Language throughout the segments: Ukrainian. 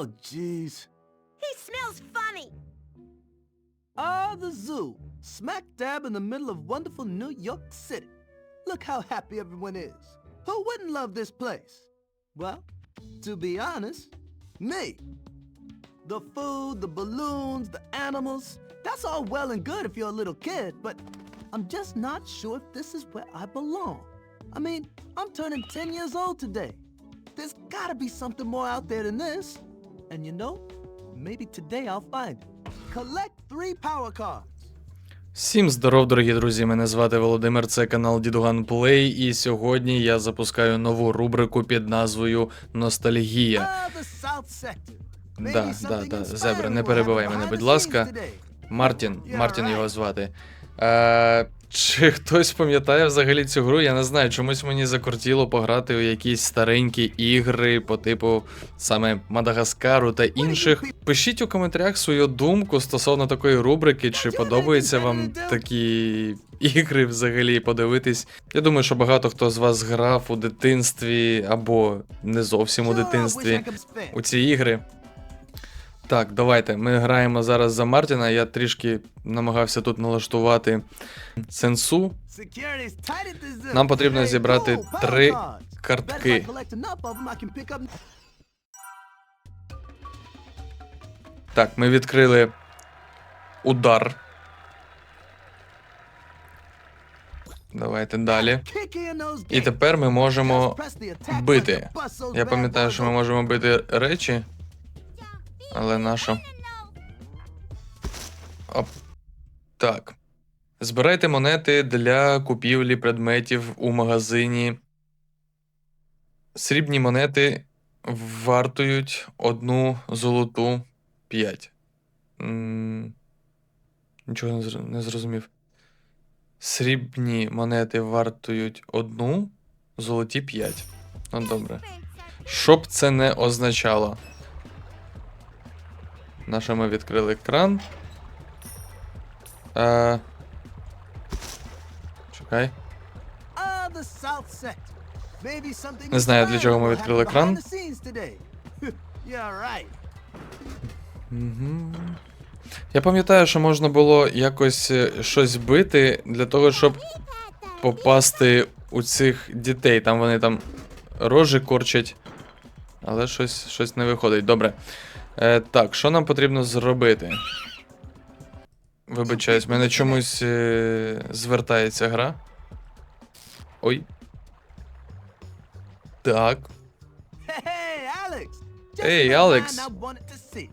Oh, jeez. He smells funny. Ah, the zoo. Smack dab in the middle of wonderful New York City. Look how happy everyone is. Who wouldn't love this place? Well, to be honest, me. The food, the balloons, the animals, that's all well and good if you're a little kid, but I'm just not sure if this is where I belong. I mean, I'm turning 10 years old today. There's gotta be something more out there than this. And you know, maybe today I'll find it. Collect three power cards. Всім здоров, дорогі друзі! Мене звати Володимир, це канал Дідуган Плей, і сьогодні я запускаю нову рубрику під назвою Ностальгія. Ah, Да, да, да, Зебра, не перебивай мене, будь ласка. Мартін, Мартін його звати. Е, чи хтось пам'ятає взагалі цю гру? Я не знаю, чомусь мені закортіло пограти у якісь старенькі ігри по типу саме Мадагаскару та інших. Пишіть у коментарях свою думку стосовно такої рубрики, чи подобаються вам такі ігри взагалі подивитись. Я думаю, що багато хто з вас грав у дитинстві або не зовсім у дитинстві у ці ігри. Так, давайте. Ми граємо зараз за Мартіна. Я трішки намагався тут налаштувати сенсу. Нам потрібно зібрати три картки. Так, ми відкрили удар. Давайте далі. І тепер ми можемо бити. Я пам'ятаю, що ми можемо бити речі, але на? Оп. Так. Збирайте монети для купівлі предметів у магазині. Срібні монети вартують одну золоту 5. м Нічого не зр- не зрозумів. Срібні монети вартують одну, золоті 5. Ну добре. Що б це не означало. На що ми відкрили кран. Е... Чекай. Не знаю, для чого ми відкрили кран. Угу. Я пам'ятаю, що можна було якось е, щось бити для того, щоб попасти у цих дітей. Там вони там рожі корчать. Але щось, щось не виходить. Добре. Е, так, що нам потрібно зробити? Вибачаюсь, мене чомусь е, звертається гра. Ой. Так. To see.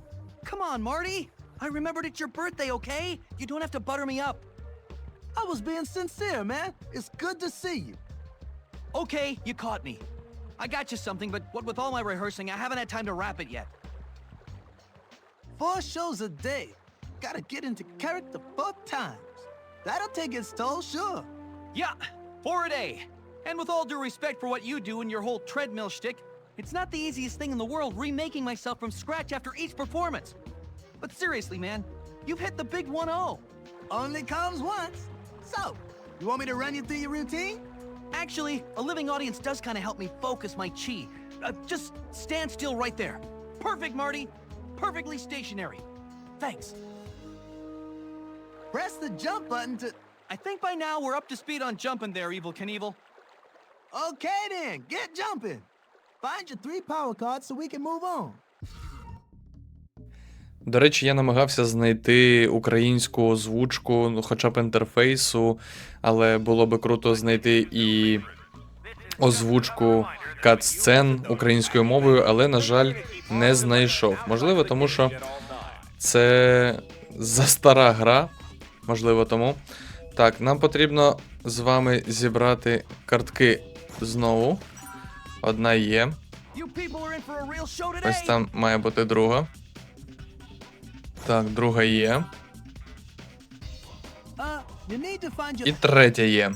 Come on, Marty. I remembered it's your birthday, okay? You don't have to butter me up. I was being sincere, man. It's good to see you. Okay, you caught me. I got you something, but what with all my rehearsing, I haven't had time to wrap it yet. Four shows a day. Gotta get into character four times. That'll take its toll, sure. Yeah, four a day. And with all due respect for what you do and your whole treadmill shtick, it's not the easiest thing in the world remaking myself from scratch after each performance. But seriously, man, you've hit the big 1 0. Only comes once. So, you want me to run you through your routine? Actually, a living audience does kind of help me focus my chi. Uh, just stand still right there. Perfect, Marty. Perfectly stationary. Thanks. Press the jump button to. I think by now we're up to speed on jumping there, Evil Knievel. Okay then, get jumping. Find your three power cards so we can move on. До речі, я намагався знайти українську озвучку, ну, хоча б інтерфейсу, але було би круто знайти і озвучку кат-сцен українською мовою, але, на жаль, не знайшов. Можливо, тому що це застара гра. Можливо, тому. Так, нам потрібно з вами зібрати картки знову. Одна є. Ось там має бути друга. Так, друга є. І третя є.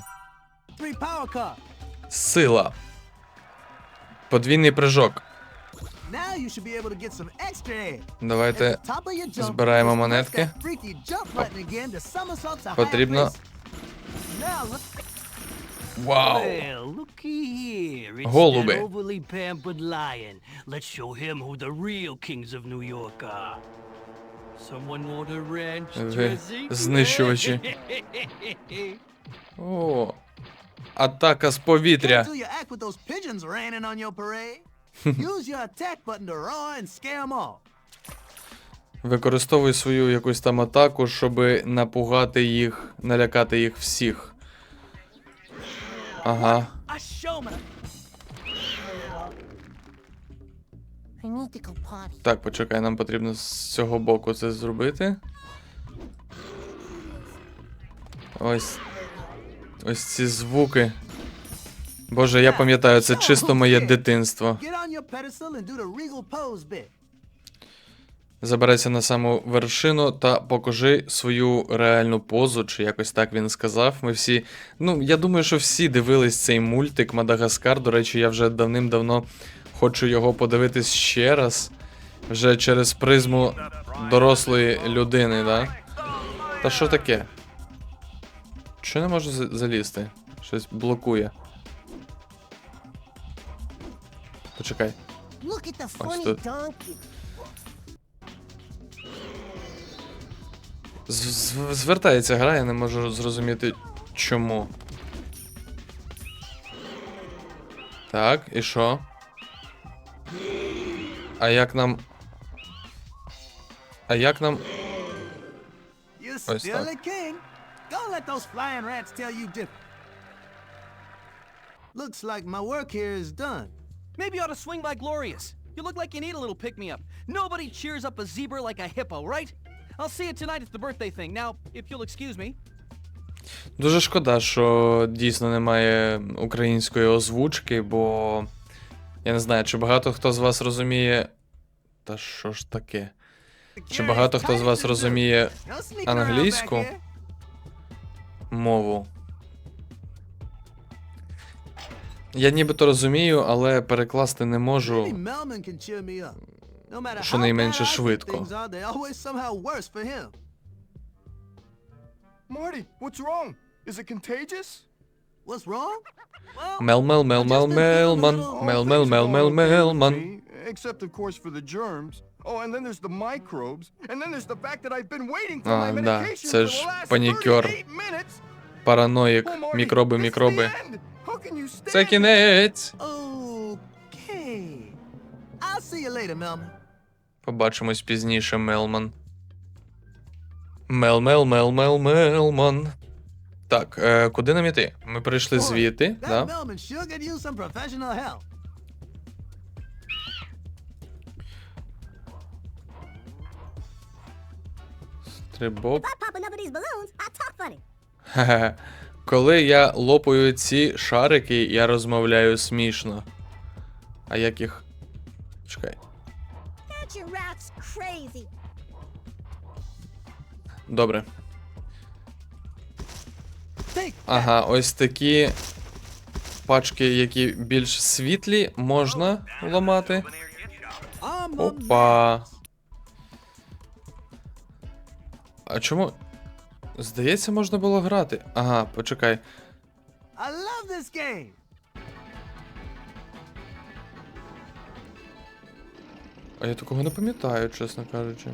Сила. Extra air. Давайте збираємо монетки. Потрібно. Вау! Голуби. Ви знищувачі. О. Атака з повітря. Використовуй свою якусь там атаку, щоб напугати їх, налякати їх всіх. Ага. Так, почекай, нам потрібно з цього боку це зробити. Ось. Ось ці звуки. Боже, я пам'ятаю, це чисто моє дитинство. Забирайся на саму вершину та покажи свою реальну позу, чи якось так він сказав. Ми всі. Ну, я думаю, що всі дивились цей мультик Мадагаскар. До речі, я вже давним-давно хочу його подивитись ще раз. Вже через призму дорослої людини, да? Та що таке? Що не можу залізти? Щось блокує. Почекай. Ось тут. З- з- Звертається гра, я не можу зрозуміти чому. Так, і що? А як нам. А як нам. Ось так. Don't let those flying rats tell you different. Looks like my work here is done. Maybe you ought to swing by Glorious. You look like you need a little pick-me-up. Nobody cheers up a zebra like a hippo, right? I'll see you tonight at the birthday thing. Now, if you'll excuse me. Дуже шкода, що дійсно немає української озвучки, бо. Я не знаю, чи багато хто з вас розуміє. Та що ж таке? Чи багато хто з вас розуміє англійську. Мову? Я нібито розумію, але перекласти не можу. Щонайменше швидко. Мел мел мел мел мелман. Мел мел мел мел мелман. Oh, and then there's the microbes. And then there's the fact that I've been waiting for my medication це for the last 38 minutes. Параноїк, Oh, мікроби, мікроби. Це кінець. Побачимось пізніше, Мелман. Мел мел мел мел мелман. Так, е, куди нам іти? Ми прийшли звідти, да? Funny. Хе-хе. Коли я лопаю ці шарики, я розмовляю смішно. А як їх. Чекай. Добре. Ага, ось такі пачки, які більш світлі, можна ламати. Опа. А чому? Здається, можна було грати. Ага, почекай. I love this game. А я такого не пам'ятаю, чесно кажучи.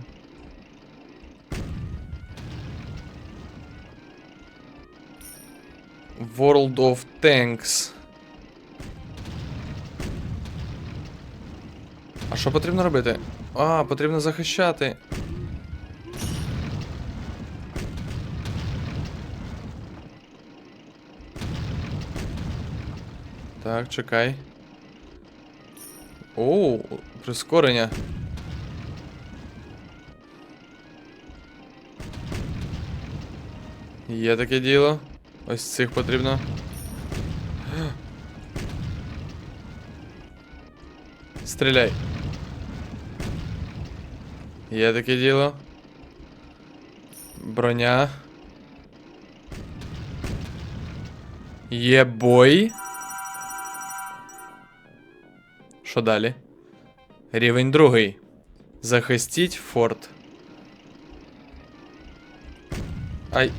World of Tanks. А що потрібно робити? А, потрібно захищати. Так, чекай. Оу, прискорення. Є таке діло. Ось цих потрібно. Стріляй. Є таке діло. Броня. Є бой. Що далі? Рівень другий. Захистіть форт. Ай.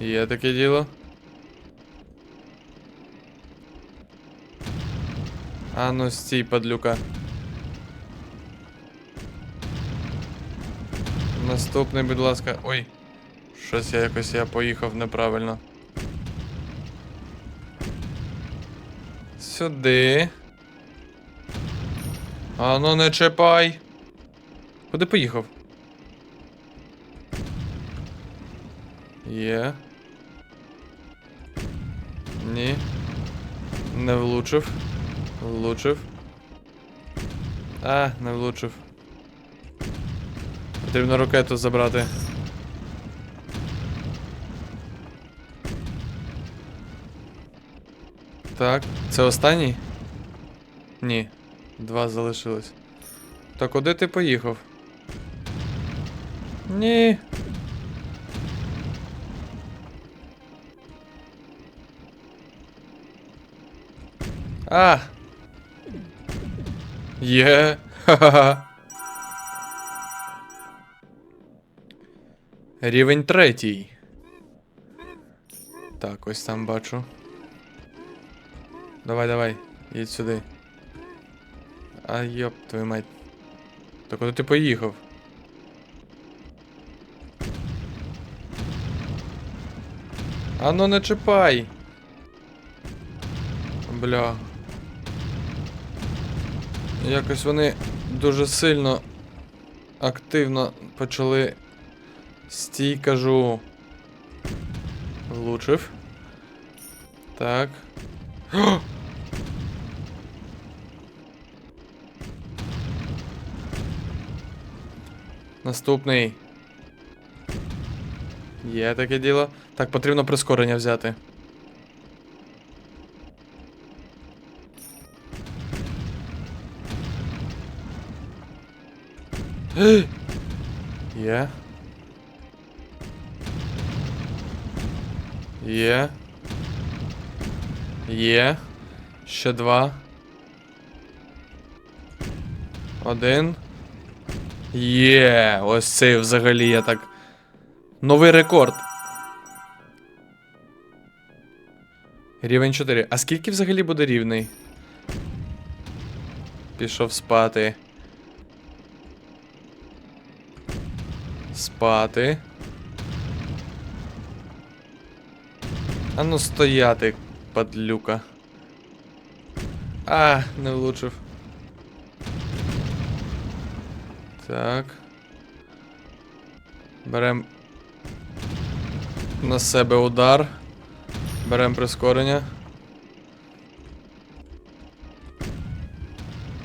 Є таке діло. А ну стій, падлюка. Наступний, будь ласка. Ой. Щось я якось я поїхав неправильно. Сюди. А ну не чіпай. Куди поїхав? Є. Ні. Не влучив. Влучив. А, не влучив. Потрібно ракету забрати. Так, це останній? Ні. Два залишилось. Так куди ти поїхав? Ні. А. Є. Ха-ха-ха. Рівень третій. Так, ось там бачу. Давай, давай, їдь сюди. А йоп, твою мать. Так куди ти поїхав? А ну не чіпай. Бля. Якось вони дуже сильно активно почали. Стій, кажу. Влучив. Так. Наступний. Є таке діло. Так, потрібно прискорення взяти. Є. Є. Є. Ще два. Один. Є. Ось цей взагалі я так. Новий рекорд. Рівень 4. А скільки взагалі буде рівний? Пішов спати. Спати. А ну стояти, падлюка. А, не влучив. Так. Берем на себе удар. Берем прискорення.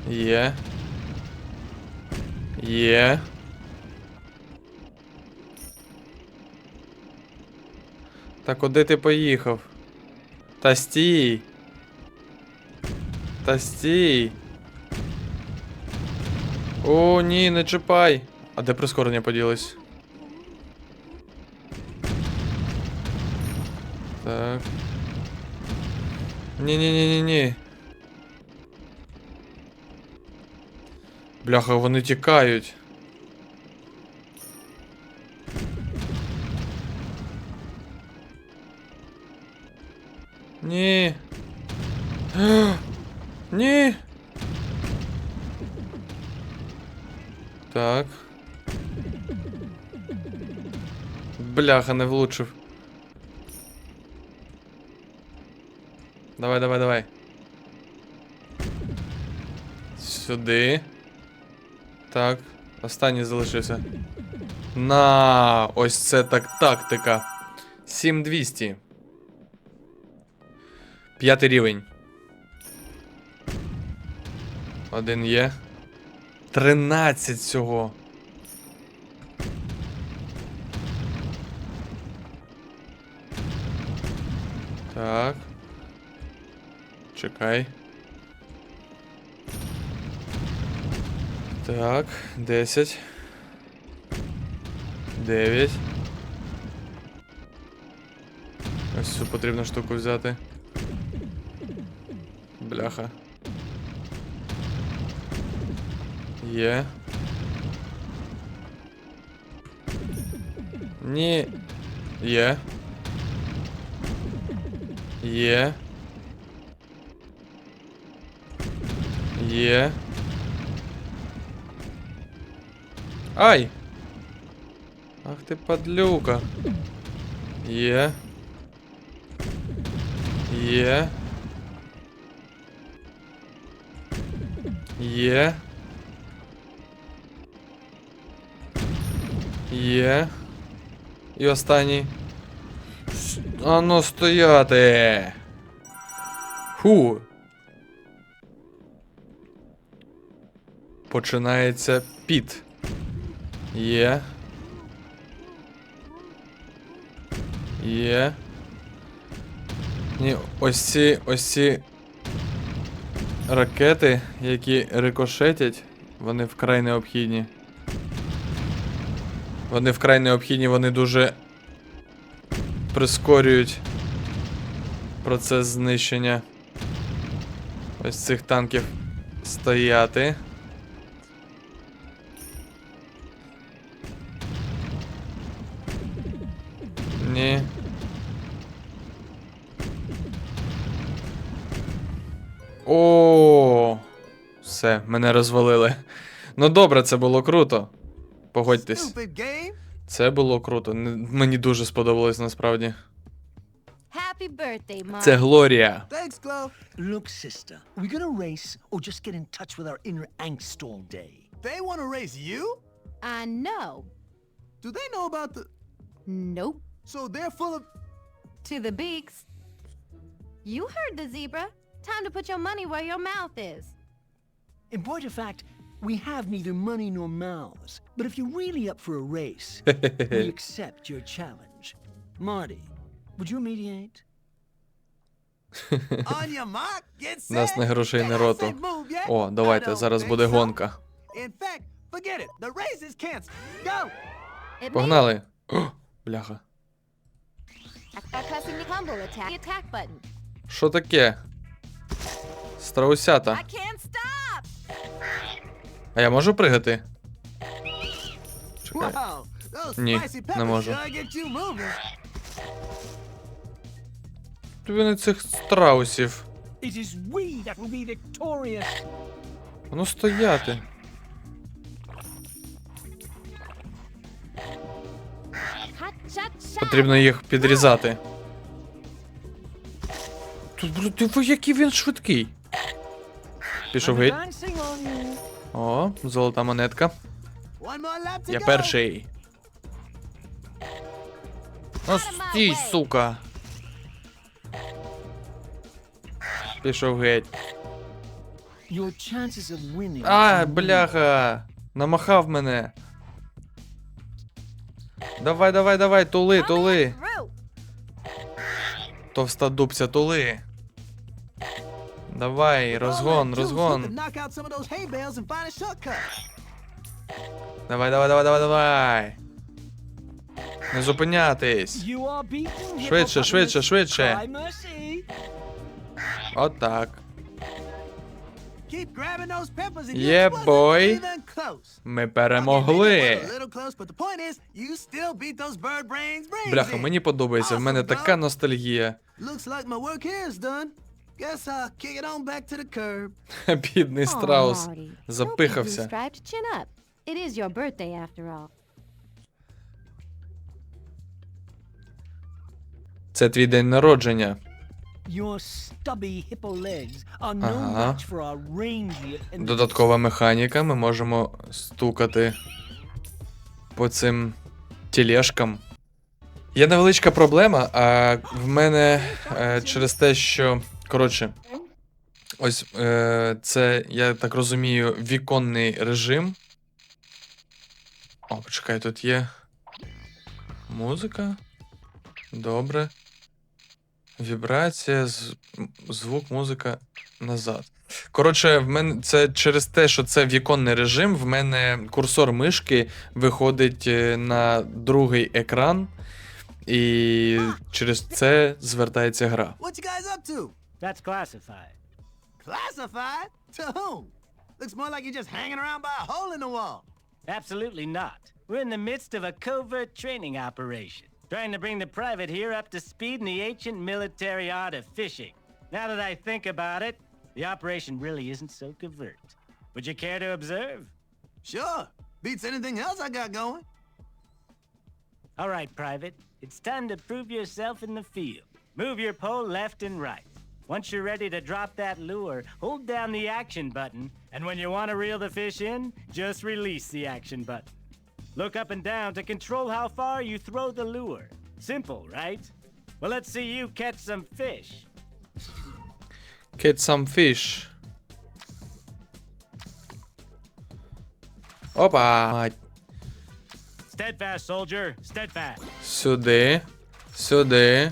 Є. Є. Та куди ти поїхав? Та стій. Та стій. О, ні, не чіпай. А де прискорення поділось? Так. Ні-ні-ні-ні-ні. Бляха, вони тікають. Ні. Ні. Так. Бляха, не влучив. Давай, давай, давай. Сюди. Так. Останній залишився. На, ось це так тактика. 7200. П'ятий рівень. Один є. 13 всього. Так. Чекай. Так, 10. 9. Ось цю потрібну штуку взяти. Бляха. Є. Ні. Є. Є. Є. Ай! Ах ти падлюка. Є. Є. Є. Є. І останній. Ану стояти. Фу. Починається піт. Є. Є. Ні, ось ці, ось ці ракети, які рикошетять, вони вкрай необхідні. Вони вкрай необхідні, вони дуже прискорюють процес знищення ось цих танків стояти. Ні. О, все, мене розвалили. Ну добре, це було круто. Погодьтесь. Це було круто. Мені дуже сподобалось насправді. Happy birthday, Mom. Це Глорія. Thanks, Chloe. Look, sister, are we gonna race or just get in touch with our inner angst all day? They want to race you? I know. Do they know about the? Nope. So they're full of. To the beaks. You heard the zebra. Time to put your money where your mouth is. In point of fact, we have neither money nor mouths. But if you're really up for a race, we accept your challenge. Marty, would you mediate? On your mark, get set. Нас не грошей, не роту. О, давайте, зараз буде гонка. Погнали. О, бляха. Що таке? Страусята. А я можу пригати? Чекай. Ні, не можу. Тобі не цих страусів. Ну стояти. Потрібно їх підрізати. Тут, який він швидкий. Пішов геть. О, золота монетка. Я перший. Ну стій, сука. Пішов геть. А, бляха. Намахав мене. Давай, давай, давай, тули, тули. Товста дубця, тули. Давай, розгон, розгон. Давай, давай, давай, давай, давай. Не зупинятись. Швидше, швидше, швидше. Отак. Even close. Ми перемогли. Бляха, мені подобається, в мене така ностальгія. Guess I'll kick it on back to the curb. Бідний страус. Marty. Don't be Запихався. blue-striped. Chin up. It is your birthday after all. Це твій день народження. Your stubby hippo legs are no Ага. match for our rangy and Додаткова механіка, ми можемо стукати по цим тележкам. Є невеличка проблема, а в мене е, через те, що. Коротше, ось е, це, я так розумію, віконний режим. О, почекай, тут є. Музика. Добре. Вібрація, звук, музика назад. Коротше, в мене це через те, що це віконний режим, в мене курсор мишки виходить е, на другий екран, і через це звертається гра. What you guys up to? That's classified. Classified? To whom? Looks more like you're just hanging around by a hole in the wall. Absolutely not. We're in the midst of a covert training operation, trying to bring the private here up to speed in the ancient military art of fishing. Now that I think about it, the operation really isn't so covert. Would you care to observe? Sure. Beats anything else I got going. All right, Private. It's time to prove yourself in the field. Move your pole left and right. Once you're ready to drop that lure, hold down the action button, and when you want to reel the fish in, just release the action button. Look up and down to control how far you throw the lure. Simple, right? Well, let's see you catch some fish. Catch some fish. Опа! Мать. Steadfast, soldier. Steadfast. Сюди. Сюди.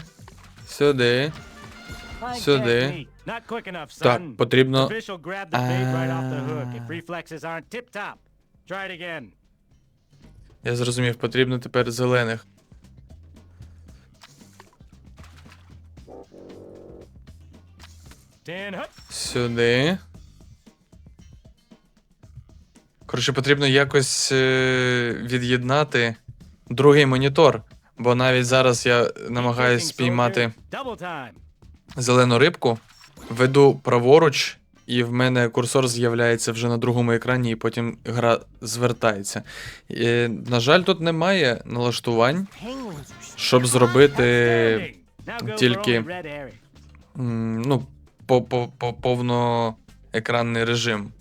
Сюди. Son. Так, потрібно. Ah. Я зрозумів, потрібно тепер зелених. Сюди. Коротше, потрібно якось е, від'єднати другий монітор. Бо навіть зараз я намагаюсь спіймати. Зелену рибку, веду праворуч, і в мене курсор з'являється вже на другому екрані, і потім гра звертається. І, на жаль, тут немає налаштувань, щоб зробити тільки ну, по, по, по повноекранний режим.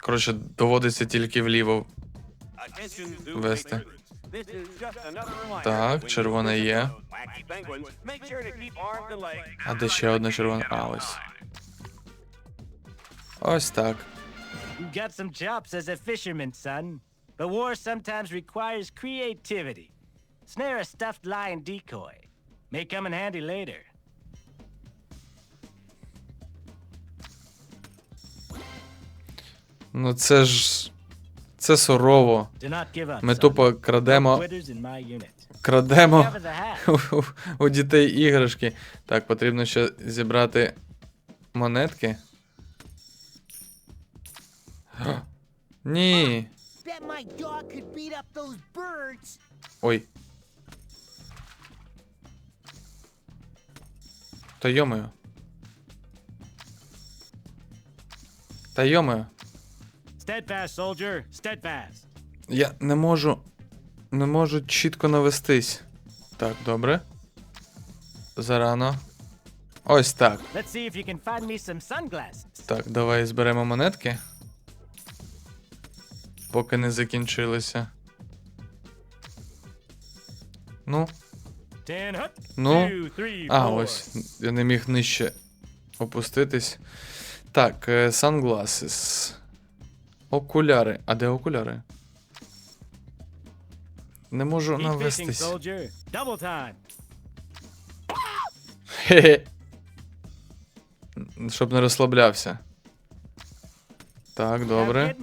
Коротше, доводиться тільки вліво вести. Так, червона є. А де ще одна червона? А, ось. Ось так. You got some chops as a fisherman, son. But war sometimes requires creativity. Snare a stuffed lion decoy. May come in handy later. Ну це ж. Це сурово. Ми тупо крадемо. Крадемо у, дітей іграшки. Так, потрібно ще зібрати монетки. Ні. Ой. Та йомою. Та йомою. Steadfast, soldier. Steadfast. Я не можу. Не можу чітко навестись. Так, добре. Зарано. Ось так. Let's see if you can find me some sunglasses. Так, давай зберемо монетки. Поки не закінчилися. Ну, Ну, а, ось. Я не міг нижче опуститись. Так, е, sunglasses. Окуляри. А де окуляри? Не можу навестись. Хе-хе. Щоб не розслаблявся. Так, добре.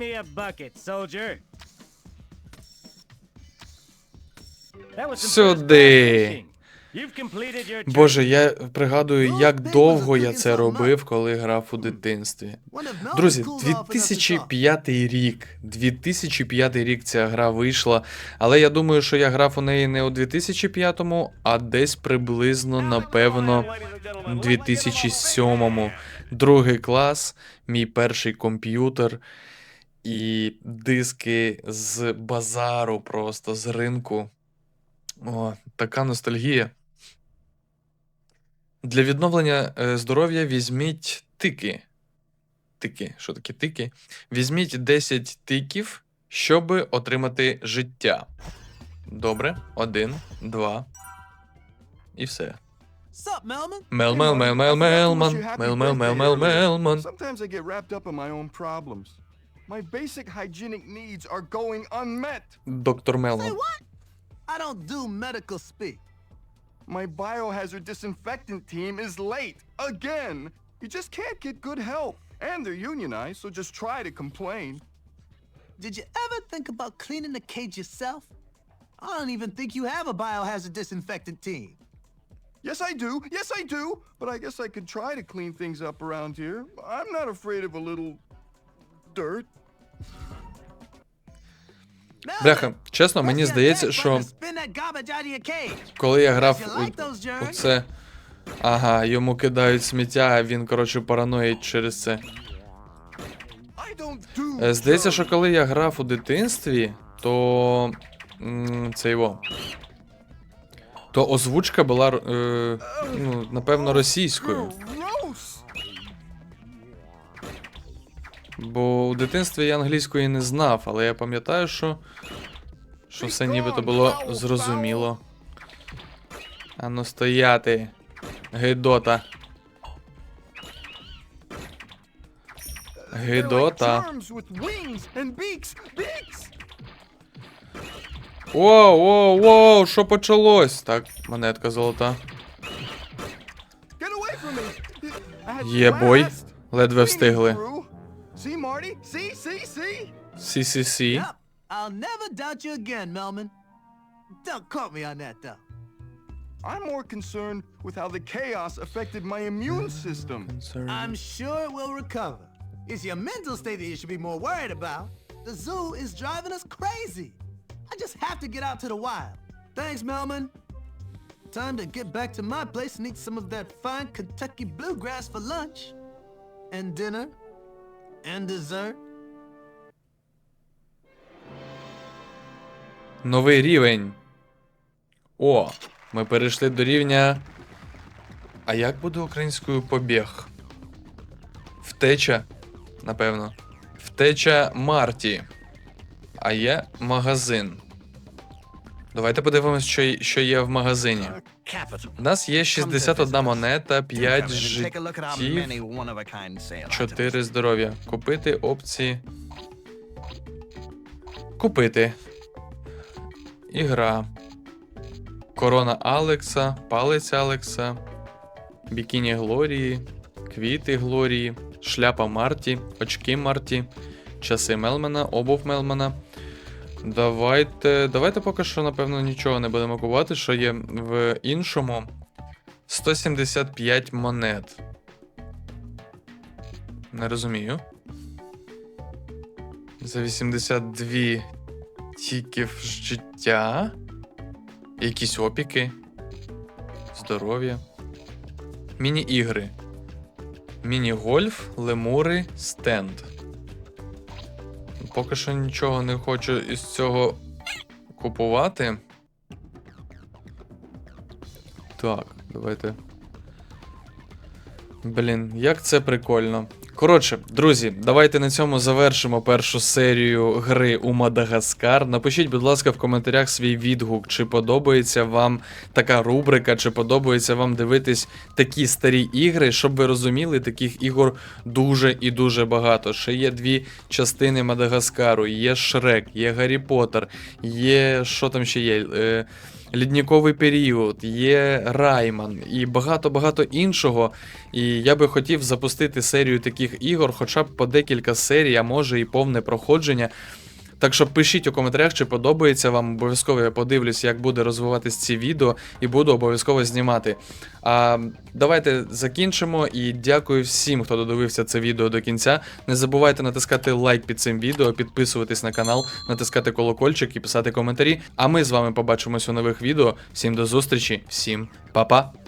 Сюди. Боже, я пригадую, як довго я це робив, коли грав у дитинстві. Друзі, cooled off enough to talk? 2005 рік. 2005 рік ця гра вийшла. Але я думаю, що я грав у неї не у 2005-му, а десь приблизно, напевно, 2007-му. Другий клас, мій перший комп'ютер і диски з базару, просто з ринку. О, така ностальгія. Для відновлення е, здоров'я візьміть тики. Тики. Що таке тики? Візьміть 10 тиків, щоб отримати життя. Добре. Один, два. І все. Sup, Melman? Мел, мел, мел, мел, мелман. Мел, мел, мел, мел, мелман. Sometimes I get wrapped up in my own problems. My basic hygienic needs are going unmet. Доктор Мелман. I don't do medical speak. My biohazard disinfectant team is late again. You just can't get good help. And they're unionized, so just try to complain. Did you ever think about cleaning the cage yourself? I don't even think you have a biohazard disinfectant team. Yes, I do. Yes, I do. But I guess I could try to clean things up around here. I'm not afraid of a little dirt. Бляха, чесно, мені здається, що коли я грав у, у це. Ага, йому кидають сміття, а він, коротше, параноїть через це. Е, Здається, що коли я грав у дитинстві, то. Це його. То озвучка була, е, ну, напевно, російською. Бо у дитинстві я англійської не знав, але я пам'ятаю, що. Що все нібито було зрозуміло. Ану стояти. Гидота. Гидота. Воу, воу, воу, що почалось? Так, монетка золота. Є бой. Ледве встигли. See, Marty? See, see, see? See, see, see. Yep. I'll never doubt you again, Melman. Don't quote me on that, though. I'm more concerned with how the chaos affected my immune hmm. system. Concerned. I'm sure it will recover. It's your mental state that you should be more worried about. The zoo is driving us crazy. I just have to get out to the wild. Thanks, Melman. Time to get back to my place and eat some of that fine Kentucky bluegrass for lunch. And dinner. And dessert. Новий рівень. О, ми перейшли до рівня. А як буде українською побіг? Втеча, напевно. Втеча Марті. А є магазин. Давайте подивимось, що, що є в магазині. У нас є 61 монета, 5 Take a look at our життів, many one-of-a-kind sale items. 4 здоров'я. Купити опції. Купити. Ігра. Корона Алекса, палець Алекса, Бікіні Глорії, квіти Глорії, шляпа Марті, очки Марті, часи Мелмена, обув Мелмена. Давайте. Давайте поки що, напевно, нічого не будемо купувати, що є в іншому. 175 монет. Не розумію. За 82 тіків життя. Якісь опіки. Здоров'я. Міні-ігри. Міні-гольф, лемури, стенд. Поки що нічого не хочу із цього купувати. Так, давайте. Блін, як це прикольно. Коротше, друзі, давайте на цьому завершимо першу серію гри у Мадагаскар. Напишіть, будь ласка, в коментарях свій відгук, чи подобається вам така рубрика, чи подобається вам дивитись такі старі ігри, щоб ви розуміли, таких ігор дуже і дуже багато. Ще є дві частини Мадагаскару, є Шрек, є Гаррі Поттер, є. що там ще є? Е, Лідніковий період, є Райман і багато-багато іншого. І я би хотів запустити серію таких ігор, хоча б по декілька серій, а може і повне проходження. Так що пишіть у коментарях, чи подобається вам. Обов'язково я подивлюсь, як буде розвиватись ці відео, і буду обов'язково знімати. А давайте закінчимо і дякую всім, хто додивився це відео до кінця. Не забувайте натискати лайк під цим відео, підписуватись на канал, натискати колокольчик і писати коментарі. А ми з вами побачимось у нових відео. Всім до зустрічі, всім па-па!